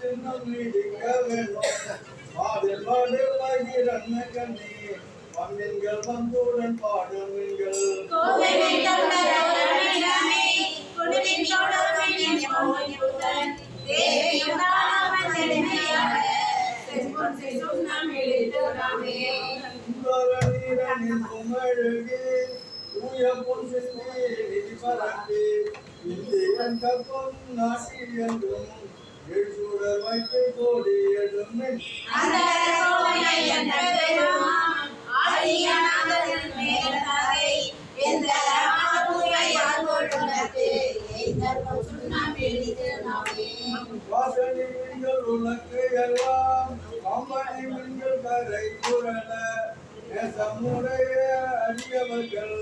சின்னம் நீடிக்க வேண்டும் அதில் பாடில் பகிரன்ன கண்ணி. மண்ணின்கள் வந்துடன் நீரனின் குமழகி தூய பொன் சிந்தி நிதி பரப்பி இந்தியன் கப்பம் நாட்டி என்றும் எழுசூடர் வைத்து கோடி எழுமை வாசனை மீன்கள் உனக்கு எல்லாம் மீன்கள் அடியவர்கள்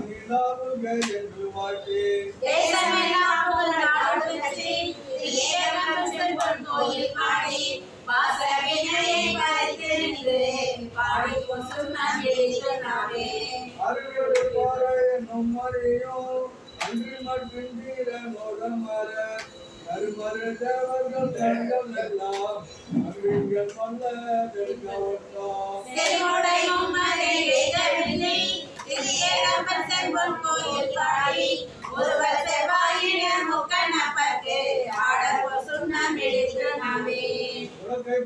நிலாவுக என்று வாக்கி அன்றி மற்றும் தீர மோகமர கருமர தேவர்கள் தங்கள் எல்லாம் அருங்கள் வல்ல தெற்கவர்தான் ஒருவர் செவ்வாயின ஆடவர் சுண்ணம் எடுத்து நாமே உலகை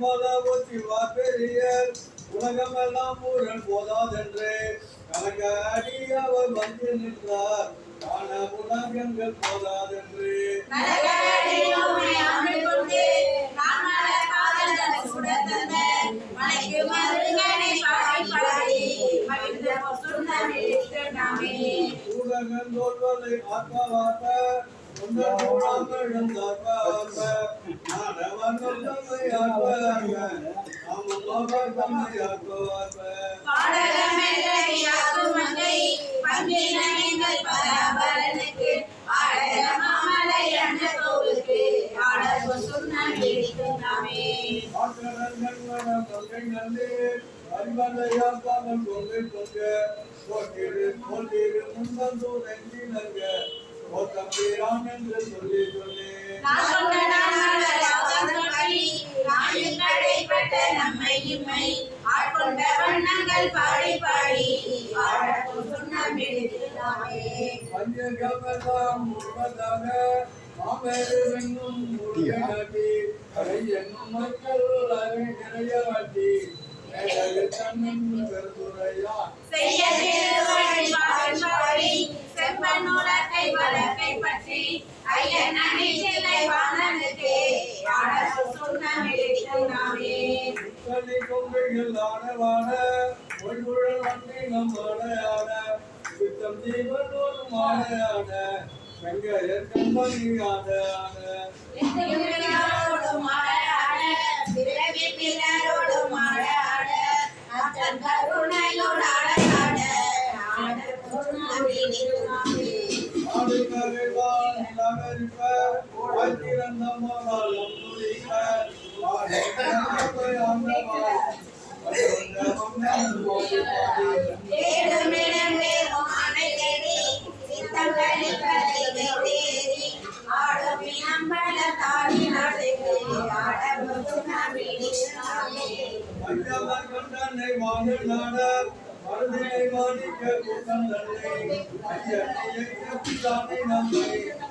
பெரியர் உலகமெல்லாம் ஊரன் போதாதென்று. அடி அவர் வந்து நின்றார். காண உலகங்கள் போதாதென்று தோல்வதை கொங்கை நல்லே அறிவதையாக்காமல் கொங்கை கொங்க போட்டிரு போட்டிரு முன்பந்தூர் எங்கிலங்க ஓ தம்பிரான் என்று சொல்லி சொல்லி நம்மை இம்மை ஆட்கொண்ட வண்ணங்கள் பாடி பாடி ஆடக்கும் சுண்ணம் எடுத்து நாமே. பஞ்சகமெல்லாம் முழுவதாக மாமேறு என்னும் முருகனாட்டி கரை என்னும் மக்கள் அவை வழக்கை பற்றி ஐயன் அணி வானனுக்கே ஆடக்கும் சுண்ணம் நாமே கொங்கைகள் ஆடவாட பொய்குழல் வண்டி நம் ஆடையாட சித்தம் ஜீவனோடு மாடையாட வெங்கையர் கண்மணி ஆட அருமையாவோம். பொய்யனும் பொய்யனை மெய்யன் மெய்யை, போதனை கண்ணினை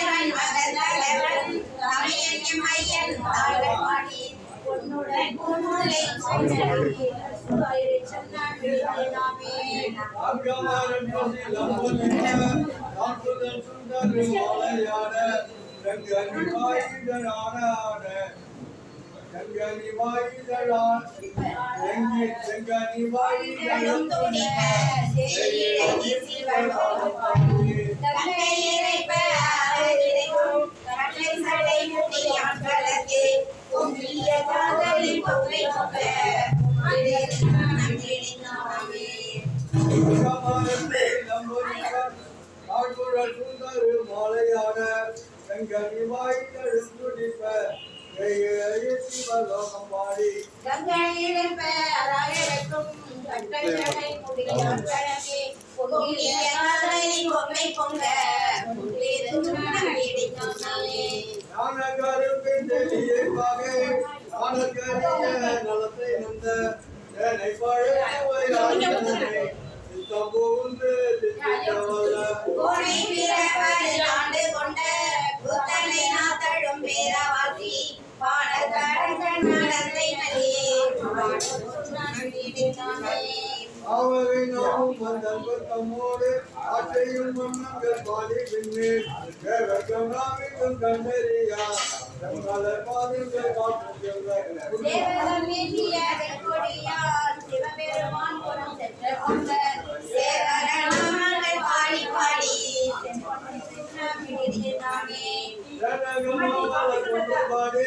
பசி லம்பலிக்க, நாட்டுதல் சுந்தரு மாலையாட, செங்கனி வாயுதலான துடிக்க, முடியான் கலந்து பொங்கிய காதலில் பொங்கை பொங்க நம்பிடினாமே ஞானகருக்கு தெளியை பாகை ஞானகரிய நலத்தை நந்த தித்திக்கவல்ல கோடை பிறவரை ஆண்டு கொண்ட புத்தனை நாத்தழும் பேரவாசி பாடகடங்கள் நடத்தை நலியே ஆவகை நாமும் வந்தன் பக்கமோடு ஆற்றையும் மன்னங்கள் பாடி நாமிக்கும் கண்டறியா தங்கள பாதங்கள் காட்டும் தேவகம் வீசிய வெண்கொடியால் சிவபெருமான் குணம் சென்ற கொண்ட சேவகநாமங்கள் பாடி பாடி நாமே பாடி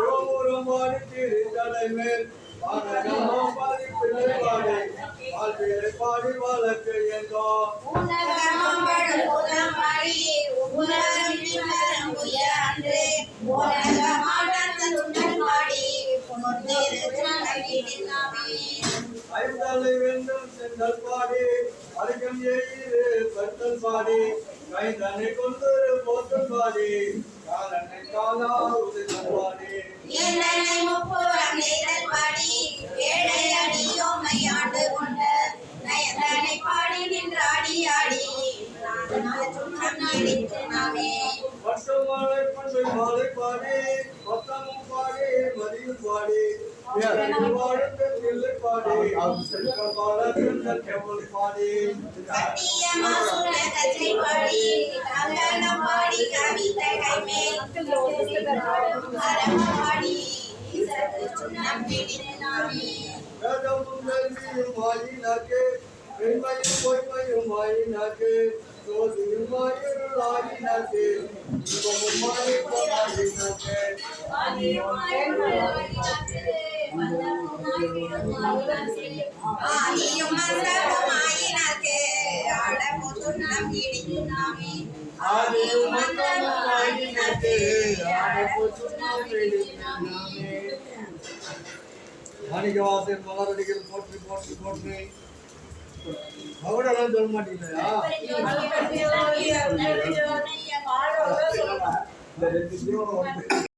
யோமுரம் பாடி திரு தலைமேல் பாடகமாம் பாடி பிள்ளை பாடி வாழ்விலை பாடி வழக்கு எங்கோ உலகம் படும் புலம் பாடி உலகம் விண்ணரம் செந்தல் பாடி அருகம் எயிறு பத்தல் பாடி கைதனை கொண்டு போத்தல் பாடி. காலனை காலா உதிர்ந்தல் பாடி என்னை முப்புறம் நீரல் பாடி ஏழை அடியோமை ஆண்டு கொண்ட நயந்தனை பாடி நின்றாடி ஆடி. சுற்றம் நீடித்து நாமே. பட்டு மாலை பண்டு மாலை பாடி பத்தமும் பாடி. Yeah, the water, the body, outside the body, the temple body. Satyamasura, Satri body, Angana body, Kavita Kaime, Arama body, Nambidinami. Radha Mundalmi, Umari Nake, Vinmayu, Poimai, Umari Nake, Sosi, Umari, Lari Nake, Umari, Umari Nake, Umari, Umari Nake, ஆடமும் சுண்ணம் பிடித்து நாமே ஆதியும் மந்தமும் ஆயினாக்கு ஆடமும் சுண்ணம் பிடித்து மாணிக்கவாசன் மலரடிகள் போற்றி போற்றி போற்றி அவடெல்லாம் சொல்ல மாட்டீங்களா இந்த ரெண்டு ஜீவனம்